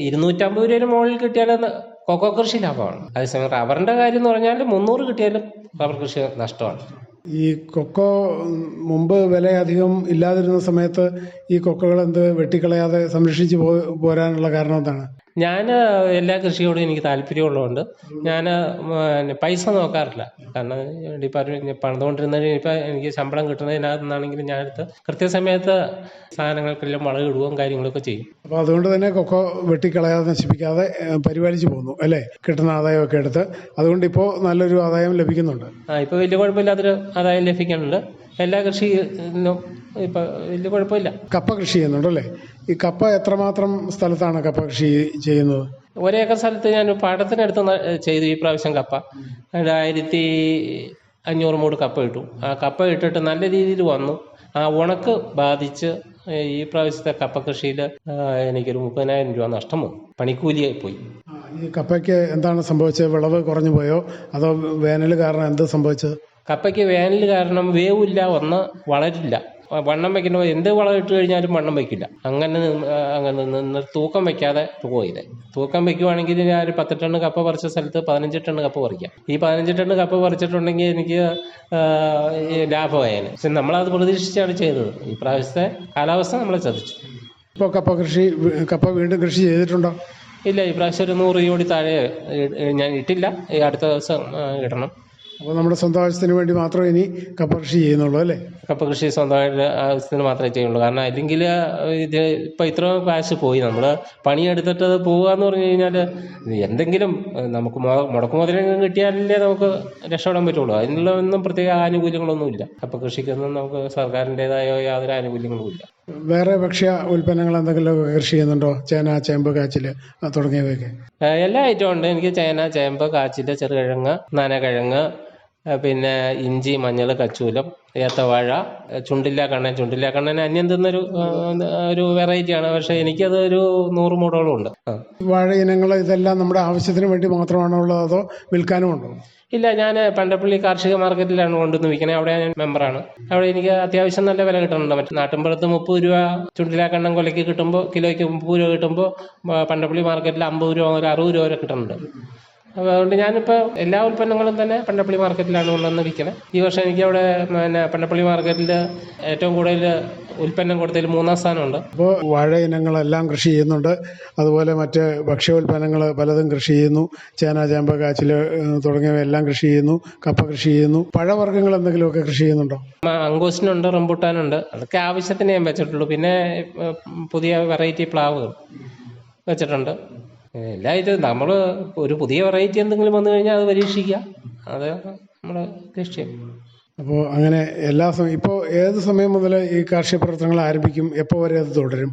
ഇരുന്നൂറ്റമ്പത് രൂപയുടെ മുകളിൽ കിട്ടിയാലും കൊക്കോ കൃഷി ലാഭമാണ്. അതേസമയം റബ്ബറിന്റെ കാര്യം എന്ന് പറഞ്ഞാൽ മുന്നൂറ് കിട്ടിയാലും റബ്ബർ കൃഷി നഷ്ടമാണ്. ഈ കൊക്കോ മുമ്പ് വില അധികം ഇല്ലാതിരുന്ന സമയത്ത് ഈ കൊക്കകൾ എന്ത് വെട്ടിക്കളയാതെ സംരക്ഷിച്ച് പോരാനുള്ള കാരണം എന്താണ് ഞാൻ എല്ലാ കൃഷിയോടും എനിക്ക് താല്പര്യമുള്ളതുകൊണ്ട് ഞാൻ പൈസ നോക്കാറില്ല. കാരണം ഡിപ്പാർട്ട്മെന്റ് പണിതുകൊണ്ടിരുന്നതിന് ഇപ്പം എനിക്ക് ശമ്പളം കിട്ടുന്നതിനകത്തുനിന്നാണെങ്കിലും ഞാനെടുത്ത് കൃത്യസമയത്ത് സാധനങ്ങൾക്കെല്ലാം വളം ഇടുകയും കാര്യങ്ങളൊക്കെ ചെയ്യും. അപ്പോൾ അതുകൊണ്ട് തന്നെ കൊക്കോ വെട്ടിക്കളയാതെ നശിപ്പിക്കാതെ പരിപാലിച്ചു പരിപാലിച്ച് പോകുന്നു അല്ലേ? കിട്ടുന്ന ആദായമൊക്കെ എടുത്ത്. അതുകൊണ്ട് ഇപ്പോൾ നല്ലൊരു ആദായം ലഭിക്കുന്നുണ്ട്. ആ ഇപ്പോൾ വലിയ കുഴപ്പമില്ലാത്തൊരു ആദായം ലഭിക്കുന്നുണ്ട് എല്ലാ കൃഷിയിലും ഇപ്പം വലിയ കുഴപ്പമില്ല. കപ്പ കൃഷി ചെയ്യുന്നുണ്ടല്ലേ? ഈ കപ്പ എത്രമാത്രം സ്ഥലത്താണ് കപ്പ കൃഷി ചെയ്യുന്നത്? ഒരേക്കർ സ്ഥലത്ത് ഞാൻ പാടത്തിനടുത്ത് ചെയ്തു ഈ പ്രാവശ്യം കപ്പ. ആയിരത്തി അഞ്ഞൂറ് മൂട് കപ്പ ഇട്ടു. ആ കപ്പ ഇട്ടിട്ട് നല്ല രീതിയിൽ വന്നു. ആ ഉണക്ക് ബാധിച്ച് ഈ പ്രാവശ്യത്തെ കപ്പ കൃഷിയിൽ എനിക്കൊരു മുപ്പതിനായിരം രൂപ നഷ്ടം വന്നു. പണിക്കൂലിയായി പോയി. ഈ കപ്പയ്ക്ക് എന്താണ് സംഭവിച്ചത്? വിളവ് കുറഞ്ഞു പോയോ? അതോ വേനൽ കാരണം എന്ത് സംഭവിച്ചത്? കപ്പയ്ക്ക് വേനൽ കാരണം വേവില്ല ഒന്ന് വളരില്ല. വണ്ണം വെക്കുന്ന എന്ത് വളം ഇട്ട് കഴിഞ്ഞാലും വണ്ണം വെക്കില്ല. അങ്ങനെ അങ്ങനെ നിന്ന് തൂക്കം വെക്കാതെ പോയത് തൂക്കം വെക്കുവാണെങ്കിൽ ഞാൻ ഒരു പത്ത് ടണ്ണ് കപ്പ പറിച്ച സ്ഥലത്ത് പതിനഞ്ച് ടണ്ണ് കപ്പ പറിക്കാം. ഈ പതിനഞ്ച് ടണ്ണ് കപ്പ പറിച്ചിട്ടുണ്ടെങ്കിൽ എനിക്ക് ലാഭമായേനെ. പക്ഷെ നമ്മളത് പ്രതീക്ഷിച്ചാണ് ചെയ്തത്. ഈ പ്രാവശ്യത്തെ കാലാവസ്ഥ നമ്മളെ ചതിച്ചു. ഇപ്പോൾ കപ്പ കൃഷി കപ്പ വീണ്ടും കൃഷി ചെയ്തിട്ടുണ്ടോ? ഇല്ല ഈ പ്രാവശ്യം ഒരു നൂറ് കോടി താഴെ ഞാൻ ഇട്ടില്ല. ഈ അടുത്ത ദിവസം ഇടണം. അപ്പോൾ നമ്മുടെ സ്വന്തം ആവശ്യത്തിന് വേണ്ടി മാത്രമേ ഇനി കപ്പ കൃഷി ചെയ്യുന്നുള്ളൂ അല്ലേ? കപ്പ കൃഷി സ്വന്തമായിട്ട് ആവശ്യത്തിന് മാത്രമേ ചെയ്യുള്ളൂ കാരണം അല്ലെങ്കിൽ ഇത് ഇപ്പം ഇത്ര കാശ് പോയി. നമ്മൾ പണിയെടുത്തിട്ട് അത് പോവുക എന്ന് പറഞ്ഞു കഴിഞ്ഞാൽ എന്തെങ്കിലും നമുക്ക് മുടക്കു മുതലെങ്കിലും കിട്ടിയാലല്ലേ നമുക്ക് രക്ഷപ്പെടാൻ പറ്റുള്ളൂ. അതിനുള്ള ഒന്നും പ്രത്യേക ആനുകൂല്യങ്ങളൊന്നുമില്ല. കപ്പ കൃഷിക്കൊന്നും നമുക്ക് സർക്കാരിന്റെതായ യാതൊരു ആനുകൂല്യങ്ങളും ഇല്ല. വേറെ ഭക്ഷ്യ ഉൽപ്പന്നങ്ങൾ എന്തെങ്കിലും കൃഷി ചെയ്യുന്നുണ്ടോ? ചേന ചേമ്പ് കാച്ചിൽ ആ, തുടങ്ങിയവയൊക്കെ. എല്ലാ ഐറ്റവും ഉണ്ട്. എനിക്ക് ചേന ചേമ്പ് കാച്ചിൽ ചെറുകിഴങ്ങ് നനകിഴങ്ങ് പിന്നെ ഇഞ്ചി മഞ്ഞൾ കച്ചൂലം ഏത്തവാഴ വാഴ ചുണ്ടില്ല കണ്ണൻ ചുണ്ടില്ല കണ്ണൻ അന്യം തിന്നൊരു ഒരു വെറൈറ്റിയാണ് പക്ഷേ എനിക്കത് ഒരു നൂറ് മൂടോളം ഉണ്ട്. വാഴ ഇനങ്ങൾ ഇതെല്ലാം നമ്മുടെ ആവശ്യത്തിന് വേണ്ടി മാത്രമാണോ ഉള്ളത് അതോ വിൽക്കാനും ഉണ്ടോ? ഇല്ല ഞാൻ പണ്ടപ്പള്ളി കാർഷിക മാർക്കറ്റിലാണ് കൊണ്ടുവന്ന് വിൽക്കുന്നത് അവിടെ ഞാൻ മെമ്പറാണ്. അവിടെ എനിക്ക് അത്യാവശ്യം നല്ല വില കിട്ടുന്നുണ്ട് മറ്റേ നാട്ടിൻപുറത്ത് മുപ്പത് രൂപ ചുണ്ടിലാക്കണ്ണം കൊലയ്ക്ക് കിട്ടുമ്പോൾ കിലോയ്ക്ക് മുപ്പത് രൂപ കിട്ടുമ്പോൾ പണ്ടപ്പള്ളി മാർക്കറ്റിൽ അമ്പത് രൂപ ഒരു അറുപത് രൂപ വരെ കിട്ടുന്നുണ്ട്. അപ്പോൾ അതുകൊണ്ട് ഞാനിപ്പോൾ എല്ലാ ഉൽപ്പന്നങ്ങളും തന്നെ പണ്ടപ്പള്ളി മാർക്കറ്റിലാണ് കൊണ്ടുവന്ന് വിൽക്കുന്നത് ഈ വർഷം എനിക്ക് അവിടെ പിന്നെ പണ്ടപ്പള്ളി മാർക്കറ്റിൽ ഏറ്റവും കൂടുതൽ ഉൽപ്പന്നം കൊടുത്തതിൽ മൂന്നാം സ്ഥാനമുണ്ട്. ഇപ്പോൾ വാഴ ഇനങ്ങളെല്ലാം കൃഷി ചെയ്യുന്നുണ്ട്. അതുപോലെ മറ്റ് ഭക്ഷ്യ ഭക്ഷ്യോൽപ്പന്നങ്ങൾ പലതും കൃഷി ചെയ്യുന്നു. ചേന ചേമ്പ് കാച്ചിൽ തുടങ്ങിയവയെല്ലാം കൃഷി ചെയ്യുന്നു. കപ്പ കൃഷി ചെയ്യുന്നു. പഴവർഗങ്ങൾ എന്തെങ്കിലുമൊക്കെ കൃഷി ചെയ്യുന്നുണ്ടോ? അങ്കോസിനുണ്ട് റംബുട്ടാനുണ്ട്. അതൊക്കെ ആവശ്യത്തിന് ഞാൻ വെച്ചിട്ടുള്ളൂ. പിന്നെ പുതിയ വെറൈറ്റി പ്ലാവുകൾ വെച്ചിട്ടുണ്ട്. എല്ലാ ഇത് നമ്മൾ ഒരു പുതിയ വെറൈറ്റി എന്തെങ്കിലും വന്നു കഴിഞ്ഞാൽ അത് പരീക്ഷിക്കുക. അത് നമ്മുടെ ലക്ഷ്യം അപ്പോൾ അങ്ങനെ എല്ലാ സമയം ഇപ്പോൾ ഏത് സമയം മുതൽ ഈ കാർഷിക പ്രവർത്തനങ്ങൾ ആരംഭിക്കും? എപ്പോൾ വരെ അത് തുടരും?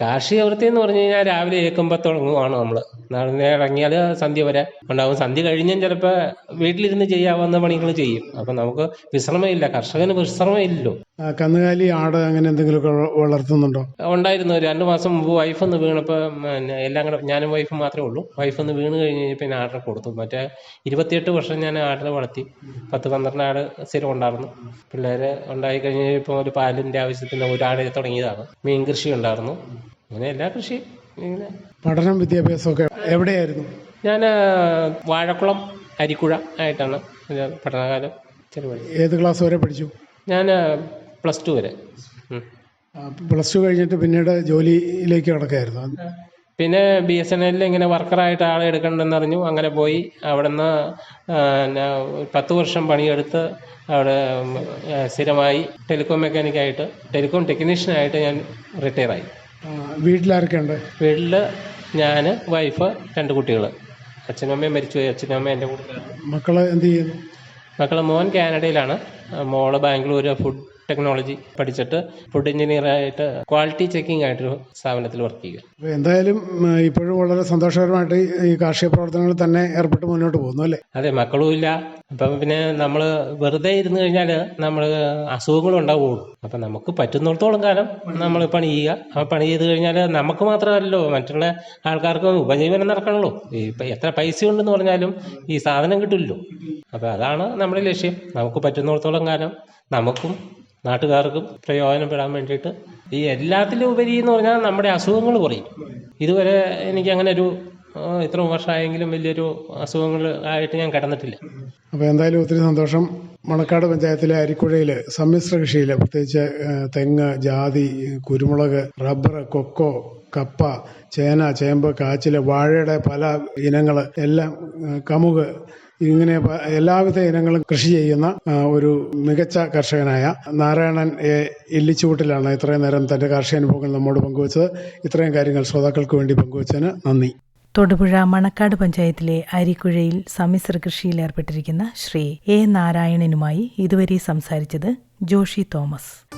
കാർഷിക വൃത്തി എന്ന് പറഞ്ഞു കഴിഞ്ഞാൽ രാവിലെ ഏക്കുമ്പോൾ തുടങ്ങുവാണ് നമ്മൾ. നാളെ ഇറങ്ങിയാൽ സന്ധ്യ വരെ ഉണ്ടാവും. സന്ധ്യ കഴിഞ്ഞാൽ ചിലപ്പോൾ വീട്ടിലിരുന്ന് ചെയ്യാവുന്ന പണികൾ ചെയ്യും. അപ്പം നമുക്ക് വിശ്രമമില്ല. കർഷകന് വിശ്രമമില്ലല്ലോ. കന്നുകാലി ആട് അങ്ങനെ എന്തെങ്കിലുമൊക്കെ വളർത്തുന്നുണ്ടോ? ഉണ്ടായിരുന്നു. രണ്ട് മാസം മുമ്പ് വൈഫ് ഒന്ന് വീണപ്പോൾ എല്ലാം കൂടെ ഞാനും വൈഫും മാത്രമേ ഉള്ളൂ. വൈഫ് ഒന്ന് വീണ് കഴിഞ്ഞ് കഴിഞ്ഞാൽ പിന്നെ ആടിനെ കൊടുത്തു. മറ്റേ ഇരുപത്തിയെട്ട് വർഷം ഞാൻ ആടിനെ വളർത്തി. പത്ത് പന്ത്രണ്ട് ആട് സ്ഥിരം ഉണ്ടായിരുന്നു. പിള്ളേരെ ഉണ്ടായി കഴിഞ്ഞ് ഇപ്പോൾ ഒരു പാലിന്റെ ആവശ്യത്തിന് ഒരു ആട് തുടങ്ങിയതാണ്. മീൻ കൃഷി ഉണ്ടായിരുന്നു. അങ്ങനെ എല്ലാ കൃഷിയും ഇങ്ങനെ. പഠനം വിദ്യാഭ്യാസമൊക്കെ എവിടെയായിരുന്നു? ഞാൻ വാഴക്കുളം അരിക്കുഴ ആയിട്ടാണ് ഞാൻ പഠനകാലം ചെലവഴിച്ചത്. ഏത് ക്ലാസ് വരെ പഠിച്ചു? ഞാൻ പ്ലസ് ടു വരെ. പ്ലസ് ടു കഴിഞ്ഞിട്ട് പിന്നീട് ജോലിയിലേക്ക് കിടക്കായിരുന്നു. പിന്നെ ബി എസ് എൻ എല്ലിൽ ഇങ്ങനെ വർക്കറായിട്ട് ആളെ എടുക്കണമെന്ന് അറിഞ്ഞു. അങ്ങനെ പോയി. അവിടെ നിന്ന് പത്ത് വർഷം പണിയെടുത്ത് അവിടെ സ്ഥിരമായി ടെലികോം മെക്കാനിക്കായിട്ട് ടെലികോം ടെക്നീഷ്യനായിട്ട് ഞാൻ റിട്ടയറായി വീട്ടിലാരൊക്കെ വീട്ടിൽ വീട്ടിൽ ഞാൻ വൈഫ് രണ്ട് കുട്ടികൾ അച്ഛനും അമ്മയും മരിച്ചുപോയി അച്ഛനും അമ്മയും എന്റെ കൂടെ. മക്കൾ എന്ത് ചെയ്യുന്നു? മക്കളെ മോൻ കാനഡയിലാണ്. മോൾ ബാംഗ്ലൂർ ഫുഡ് ടെക്നോളജി പഠിച്ചിട്ട് ഫുഡ് എഞ്ചിനീയറായിട്ട് ക്വാളിറ്റി ചെക്കിംഗ് ആയിട്ടൊരു സ്ഥാപനത്തിൽ വർക്ക് ചെയ്യുക. എന്തായാലും ഇപ്പോഴും വളരെ സന്തോഷകരമായിട്ട് ഈ കാർഷിക പ്രവർത്തനങ്ങളിൽ തന്നെ ഏർപ്പെട്ട് മുന്നോട്ട് പോകുന്നു അല്ലേ? അതെ മക്കളും ഇല്ല. അപ്പം പിന്നെ നമ്മൾ വെറുതെ ഇരുന്ന് കഴിഞ്ഞാൽ നമ്മൾ അസുഖങ്ങളും ഉണ്ടാവുള്ളൂ അപ്പം നമുക്ക് പറ്റുന്നിടത്തോളം കാലം നമ്മൾ പണി ചെയ്യുക. ആ പണി ചെയ്ത് കഴിഞ്ഞാൽ നമുക്ക് മാത്രമല്ലല്ലോ മറ്റുള്ള ആൾക്കാർക്കും ഉപജീവനം നടക്കണല്ലോ. ഇപ്പം എത്ര പൈസ ഉണ്ടെന്ന് പറഞ്ഞാലും ഈ സാധനം കിട്ടില്ലല്ലോ. അപ്പം അതാണ് നമ്മുടെ ലക്ഷ്യം. നമുക്ക് പറ്റുന്നിടത്തോളം കാലം നമുക്കും നാട്ടുകാർക്കും പ്രയോജനപ്പെടാൻ വേണ്ടിയിട്ട് ഈ എല്ലാത്തിലും ഉപരി എന്ന് പറഞ്ഞാൽ നമ്മുടെ അസുഖങ്ങൾ കുറയും. ഇതുവരെ എനിക്ക് അങ്ങനെ ഒരു ഇത്ര വർഷമായെങ്കിലും വലിയൊരു അസുഖങ്ങൾ ആയിട്ട് ഞാൻ കിടന്നിട്ടില്ല. അപ്പോൾ എന്തായാലും ഒത്തിരി സന്തോഷം. മണക്കാട് പഞ്ചായത്തിലെ അരിക്കുഴയിൽ സമ്മിശ്ര കൃഷിയിൽ പ്രത്യേകിച്ച് തെങ്ങ് ജാതി കുരുമുളക് റബ്ബർ കൊക്കോ കപ്പ ചേന ചേമ്പ് കാച്ചിൽ വാഴയുടെ പല ഇനങ്ങൾ എല്ലാം കമുക് ഇങ്ങനെ എല്ലാവിധ ഇനങ്ങളും കൃഷി ചെയ്യുന്ന ഒരു മികച്ച കർഷകനായ നാരായണൻ എ ഇല്ലിച്ചുകൂട്ടിലാണ് ഇത്രയും നേരം തന്റെ കാർഷിക അനുഭവങ്ങൾ നമ്മോട് പങ്കുവച്ചത്. ഇത്രയും കാര്യങ്ങൾ ശ്രോതാക്കൾക്ക് വേണ്ടി പങ്കുവച്ചതിന് നന്ദി. തൊടുപുഴ മണക്കാട് പഞ്ചായത്തിലെ അരിക്കുഴയിൽ സമ്മിശ്ര കൃഷിയിൽ ഏർപ്പെട്ടിരിക്കുന്ന ശ്രീ എ നാരായണനുമായി ഇതുവരെ സംസാരിച്ചത് ജോഷി തോമസ്.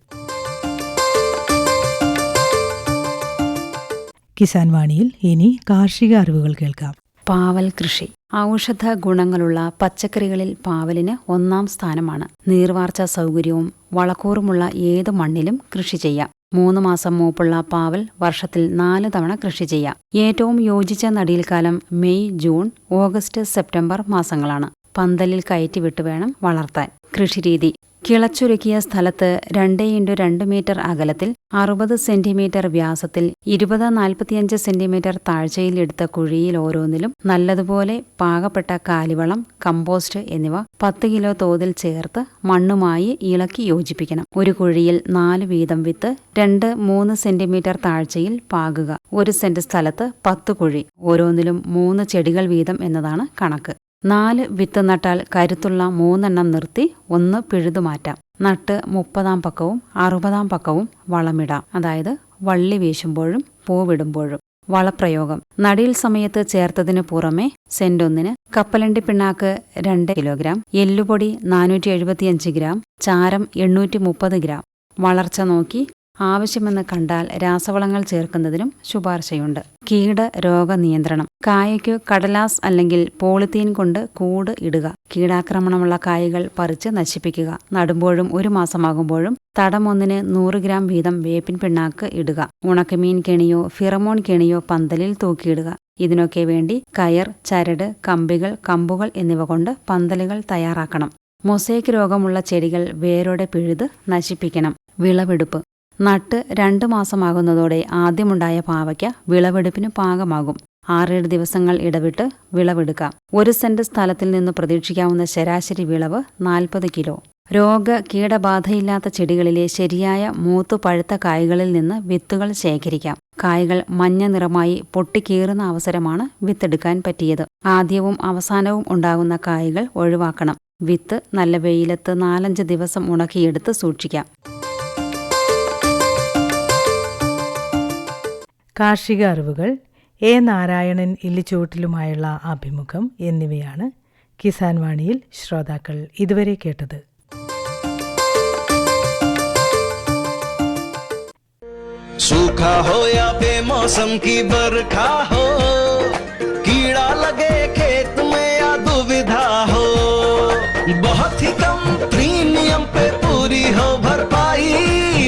കിസാൻ വാണിയിൽ ഇനി കാർഷിക അറിവുകൾ കേൾക്കാം. പാവൽ കൃഷി. ഔഷധ ഗുണങ്ങളുള്ള പച്ചക്കറികളിൽ പാവലിന് ഒന്നാം സ്ഥാനമാണ്. നീർവാർച്ച സൗകര്യവും വളക്കൂറുമുള്ള ഏത് മണ്ണിലും കൃഷി ചെയ്യാം. മൂന്ന് മാസം മൂപ്പുള്ള പാവൽ വർഷത്തിൽ നാല് തവണ കൃഷി ചെയ്യാം. ഏറ്റവും യോജിച്ച നടീൽക്കാലം മെയ് ജൂൺ ഓഗസ്റ്റ് സെപ്റ്റംബർ മാസങ്ങളാണ്. പന്തലിൽ കയറ്റിവിട്ട് വേണം വളർത്താൻ. കൃഷിരീതി. കിളച്ചൊരുക്കിയ സ്ഥലത്ത് രണ്ട് ഇന്റു രണ്ട് മീറ്റർ അകലത്തിൽ അറുപത് സെന്റിമീറ്റർ വ്യാസത്തിൽ ഇരുപത് നാൽപ്പത്തിയഞ്ച് സെന്റിമീറ്റർ താഴ്ചയിലെടുത്ത കുഴിയിൽ ഓരോന്നിലും നല്ലതുപോലെ പാകപ്പെട്ട കാലിവളം കമ്പോസ്റ്റ് എന്നിവ പത്ത് കിലോ തോതിൽ ചേർത്ത് മണ്ണുമായി ഇളക്കി യോജിപ്പിക്കണം. ഒരു കുഴിയിൽ നാല് വീതം വിത്ത് രണ്ട് മൂന്ന് സെന്റിമീറ്റർ താഴ്ചയിൽ പാകുക. ഒരു സെന്റ് സ്ഥലത്ത് പത്ത് കുഴി. ഓരോന്നിലും മൂന്ന് ചെടികൾ വീതം എന്നതാണ് കണക്ക്. നാല് വിത്ത് നട്ടാൽ കരുത്തുള്ള മൂന്നെണ്ണം നിർത്തി ഒന്ന് പിഴുതു മാറ്റാം നട്ട് മുപ്പതാം പക്കവും അറുപതാം പക്കവും വളമിടാം. അതായത് വള്ളി വീശുമ്പോഴും പൂവിടുമ്പോഴും. വളപ്രയോഗം. നടീൽ സമയത്ത് ചേർത്തതിനു പുറമെ സെന്റൊന്നിന് കപ്പലണ്ടി പിണ്ണാക്ക് രണ്ട് കിലോഗ്രാം എല്ലുപൊടി നാനൂറ്റി എഴുപത്തിയഞ്ച് ഗ്രാം ചാരം എണ്ണൂറ്റി മുപ്പത് ഗ്രാം. വളർച്ച നോക്കി ആവശ്യമെന്ന് കണ്ടാൽ രാസവളങ്ങൾ ചേർക്കുന്നതിനും ശുപാർശയുണ്ട്. കീട രോഗനിയന്ത്രണം കായയ്ക്കു കടലാസ് അല്ലെങ്കിൽ പോളിത്തീൻ കൊണ്ട് കൂട് ഇടുക. കീടാക്രമണമുള്ള കായകൾ പറിച്ച് നശിപ്പിക്കുക. നടുമ്പോഴും ഒരു മാസമാകുമ്പോഴും തടം ഒന്നിന് നൂറ് ഗ്രാം വീതം വേപ്പിൻ പിണ്ണാക്ക് ഇടുക. ഉണക്കമീൻ കെണിയോ ഫിറമോൺ കെണിയോ പന്തലിൽ തൂക്കിയിടുക. ഇതിനൊക്കെ വേണ്ടി കയർ ചരട് കമ്പികൾ കമ്പുകൾ എന്നിവ കൊണ്ട് പന്തലുകൾ തയ്യാറാക്കണം. മൊസൈക്ക് രോഗമുള്ള ചെടികൾ വേരോടെ പിഴുത് നശിപ്പിക്കണം. വിളവെടുപ്പ്. നട്ട് രണ്ട് മാസമാകുന്നതോടെ ആദ്യമുണ്ടായ പാവയ്ക്ക വിളവെടുപ്പിന് പാകമാകും. ആറേഴ് ദിവസങ്ങൾ ഇടവിട്ട് വിളവെടുക്കാം. ഒരു സെന്റ് സ്ഥലത്തിൽ നിന്ന് പ്രതീക്ഷിക്കാവുന്ന ശരാശരി വിളവ് നാൽപ്പത് കിലോ. രോഗ കീടബാധയില്ലാത്ത ചെടികളിലെ ശരിയായ മൂത്തു പഴുത്ത കായ്കളിൽ നിന്ന് വിത്തുകൾ ശേഖരിക്കാം. കായകൾ മഞ്ഞ നിറമായി പൊട്ടിക്കീറുന്ന അവസരമാണ് വിത്തെടുക്കാൻ പറ്റിയത്. ആദ്യവും അവസാനവും ഉണ്ടാകുന്ന കായകൾ ഒഴിവാക്കണം. വിത്ത് നല്ല വെയിലത്ത് നാലഞ്ച് ദിവസം ഉണക്കിയെടുത്ത് സൂക്ഷിക്കാം. കാർഷിക അറിവുകൾ എ നാരായണൻ ഇല്ലിച്ചുവട്ടിലുമായുള്ള അഭിമുഖം എന്നിവയാണ് കിസാൻ വാണിയിൽ ശ്രോതാക്കൾ ഇതുവരെ കേട്ടത് सूखा हो या बेमौसम की बरखा हो कीड़ा लगे खेत में या दुविधा हो बहुत ही कम प्रीमियम पे पूरी हो भरपाई